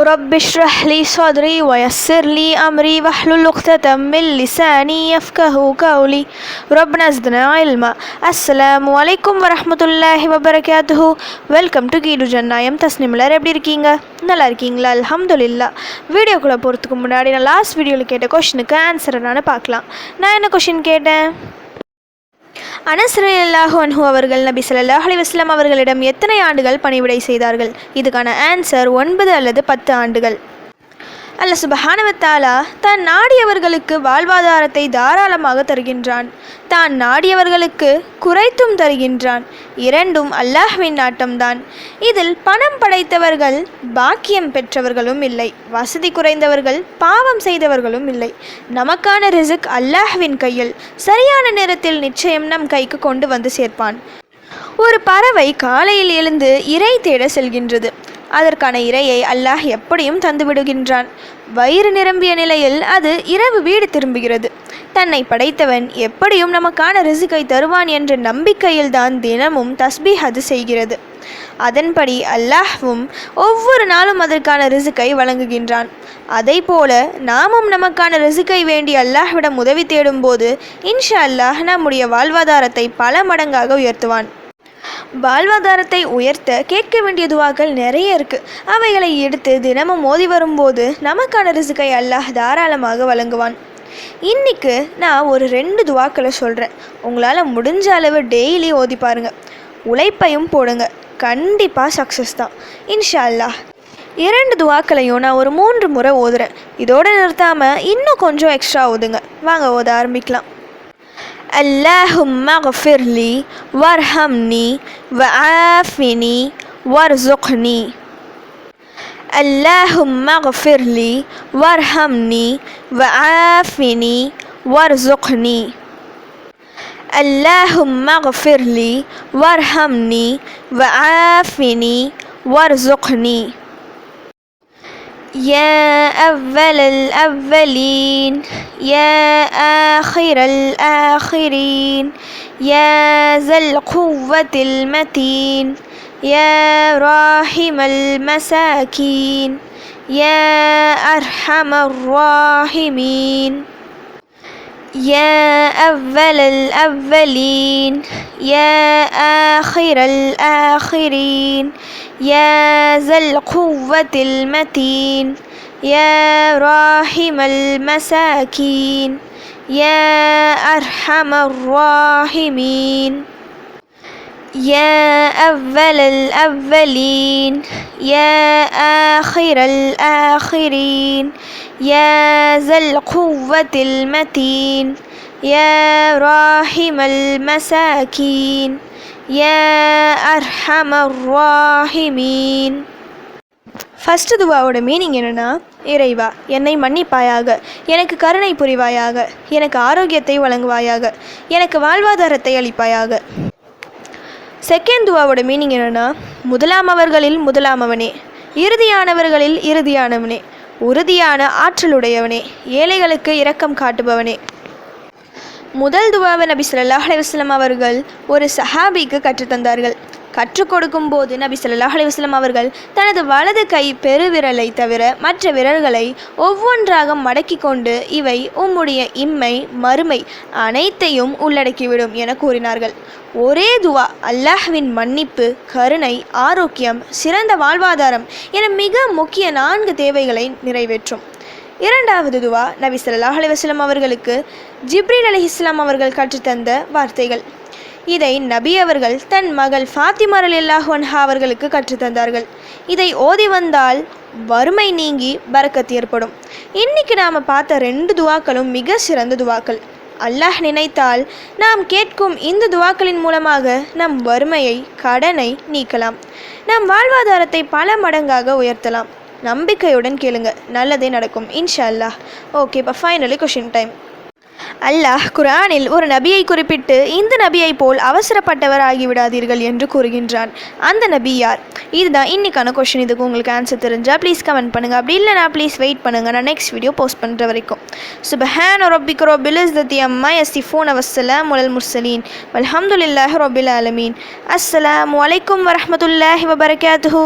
رب اشرح لي صدري ويسر لي أمري واحلل عقدة من لساني يفقه قولي ربنا زدنا علما السلام عليكم ورحمة الله وبركاته welcome to கீடு ஜன்னாயம் Tasnim எல்லாரும் எப்படி இருக்கீங்க நல்லா இருக்கீங்களா அல்ஹம்துலில்லா வீடியோக்குள்ளே போகிறதுக்கு முன்னாடி நான் லாஸ்ட் வீடியோவில் கேட்ட கொஷினுக்கு ஆன்சர் என்னன்னு பார்க்கலாம் நான் என்ன கொஷின் கேட்டேன் அனஸ்ரல்லாஹு அன்ஹு அவர்கள் நபி சல்லாஹ் அலைஹி அவர்களிடம் எத்தனை ஆண்டுகள் பணிவிடை செய்தார்கள்? இதுக்கான ஆன்சர் ஒன்பது அல்லது பத்து ஆண்டுகள். அல்ல சுபஹானவத்தாலா தான் நாடியவர்களுக்கு வாழ்வாதாரத்தை தாராளமாக தருகின்றான். தான் நாடியவர்களுக்கு குறைத்தும் தருகின்றான். இரண்டும் அல்லாஹ்வின் நாட்டம்தான். இதில் பணம் படைத்தவர்கள் பாக்கியம் பெற்றவர்களும் இல்லை. வசதி குறைந்தவர்கள் பாவம் செய்தவர்களும் இல்லை. நமக்கான ரிசுக் அல்லாஹ்வின் கையில். சரியான நேரத்தில் நிச்சயம் நம் கைக்கு கொண்டு வந்து சேர்ப்பான். ஒரு பறவை காலையில் எழுந்து இறை தேட செல்கின்றது. அதற்கான இரையை அல்லாஹ் எப்படியும் தந்துவிடுகின்றான் வயிறு நிரம்பிய நிலையில் அது இரவு வீடு திரும்புகிறது. தன்னை படைத்தவன் எப்படியும் நமக்கான ரிசுக்கை தருவான் என்ற நம்பிக்கையில்தான் தினமும் தஸ்பீஹ் அது செய்கிறது. அதன்படி அல்லாஹ்வும் ஒவ்வொரு நாளும் அதற்கான ரிசுக்கை வழங்குகின்றான். அதை போல நாமும் நமக்கான ரிசுக்கை வேண்டி அல்லாஹ்விடம் உதவி தேடும்போது இன்ஷா அல்லாஹ் நம்முடைய வாழ்வாதாரத்தை பல மடங்காக உயர்த்துவான். வாழ்வாதாரத்தை உயர்த்த கேட்க வேண்டிய துவாக்கள் நிறைய இருக்கு. அவைகளை எடுத்து தினமும் மோதி வரும்போது நமக்கான ரிசுக்கை அல்லாஹ் தாராளமாக வழங்குவான். இன்னைக்கு நான் ஒரு ரெண்டு துவாக்களை சொல்கிறேன் உங்களால் முடிஞ்ச அளவு டெய்லி ஓதி பாருங்க. உழைப்பையும் போடுங்க. கண்டிப்பாக சக்ஸஸ் தான். இன்ஷா அல்லாஹ். இரண்டு துவாக்களையும் நான் ஒரு மூன்று முறை ஓதுறேன். இதோடு நிறுத்தாமல் இன்னும் கொஞ்சம் எக்ஸ்ட்ரா ஓதுங்க. வாங்க ஓத ஆரம்பிக்கலாம். اللهم اغفر لي وارحمني وعافني وارزقني. اللهم اغفر لي وارحمني وعافني وارزقني. اللهم اغفر لي وارحمني وعافني وارزقني. يا أول الأولين يا آخر الآخرين يا ذا القوة المتين يا راحم المساكين يا أرحم الراحمين. يا أول الأولين يا آخر الآخرين يا ذا القوة المتين يا راحم المساكين يا أرحم الراحمين. يا أول الأولين يا آخر الآخرين يا ذا القوة المتين يا راحم المساكين يا أرحم الراحمين ஃபஸ்ட்டு துவாவோட மீனிங் என்னென்னா இறைவா என்னை மன்னிப்பாயாக எனக்கு கருணை புரிவாயாக எனக்கு ஆரோக்கியத்தை வழங்குவாயாக எனக்கு வாழ்வாதாரத்தை அளிப்பாயாக செகண்ட் துவாவோட மீனிங் என்னென்னா முதலாமவர்களில் முதலாமவனே இறுதியானவர்களில் இறுதியானவனே உறுதியான ஆற்றலுடையவனே ஏழைகளுக்கு இரக்கம் காட்டுபவனே. முதல் துவாவை நபி ஸல்லல்லாஹு அலுவலம் அவர்கள் ஒரு சஹாபிக்கு கற்றுத்தந்தார்கள். கற்றுக் கொடுக்கும் போது நபி சொல்லாஹ் அலைஹி அவர்கள் தனது வலது கை பெருவிரலை தவிர மற்ற விரல்களை ஒவ்வொன்றாக மடக்கி கொண்டு இவை உம்முடைய இம்மை மறுமை அனைத்தையும் உள்ளடக்கிவிடும் என கூறினார்கள். ஒரே துவா அல்லாஹ்வின் மன்னிப்பு கருணை ஆரோக்கியம் சிறந்த வாழ்வாதாரம் என மிக முக்கிய நான்கு தேவைகளை நிறைவேற்றும். இரண்டாவது துவா நபி சொல்லாஹ் அலைஹி அவர்களுக்கு ஜிப்ரீல் அலைஹிஸ்ஸலாம் அவர்கள் கற்றுத்தந்த வார்த்தைகள். இதை நபி அவர்கள் தன் மகள் ஃபாத்திமா ரலியல்லாஹு அவர்களுக்கு கற்றுத்தந்தார்கள். இதை ஓதி வந்தால் வறுமை நீங்கி பரக்கத் ஏற்படும். இன்னைக்கு நாம் பார்த்த ரெண்டு துவாக்களும் மிக சிறந்த துவாக்கள். அல்லாஹ் நினைத்தால் நாம் கேட்கும் இந்த துவாக்களின் மூலமாக நம் வறுமையை கடனை நீக்கலாம். நம் வாழ்வாதாரத்தை பல மடங்காக உயர்த்தலாம். நம்பிக்கையுடன் கேளுங்க. நல்லதே நடக்கும். இன்ஷா அல்லாஹ். ஓகே இப்போ ஃபைனலி கொஷின் டைம் அல்லாஹ் குர்ஆனில் ஒரு நபியை குறிப்பிட்டு இந்த நபியை போல் அவசரப்பட்டவர் ஆகிவிடாதீர்கள் என்று கூறுகின்றான். அந்த நபி யார்? இதுதான் இன்னைக்கான கொஷின் இதுக்கு உங்களுக்கு ஆன்சர் தெரிஞ்சால் ப்ளீஸ் கமெண்ட் பண்ணுங்கள் அப்படி இல்லைனா ப்ளீஸ் வெயிட் பண்ணுங்கள் நான் நெக்ஸ்ட் வீடியோ போஸ்ட் பண்ணுற வரைக்கும். சுபஹான் ரொபிக் ரொபில் இஸ்தத்தி அம்மா எஸ் யசிஃபூன் அவசலாம் முலல் முர்சலீன் அலமதுல்லாஹ் ரொபில் ஆலமீன். அஸ்ஸலாம் வலைக்கம் வரமத்துல்லாஹி வபரகாத்துஹு.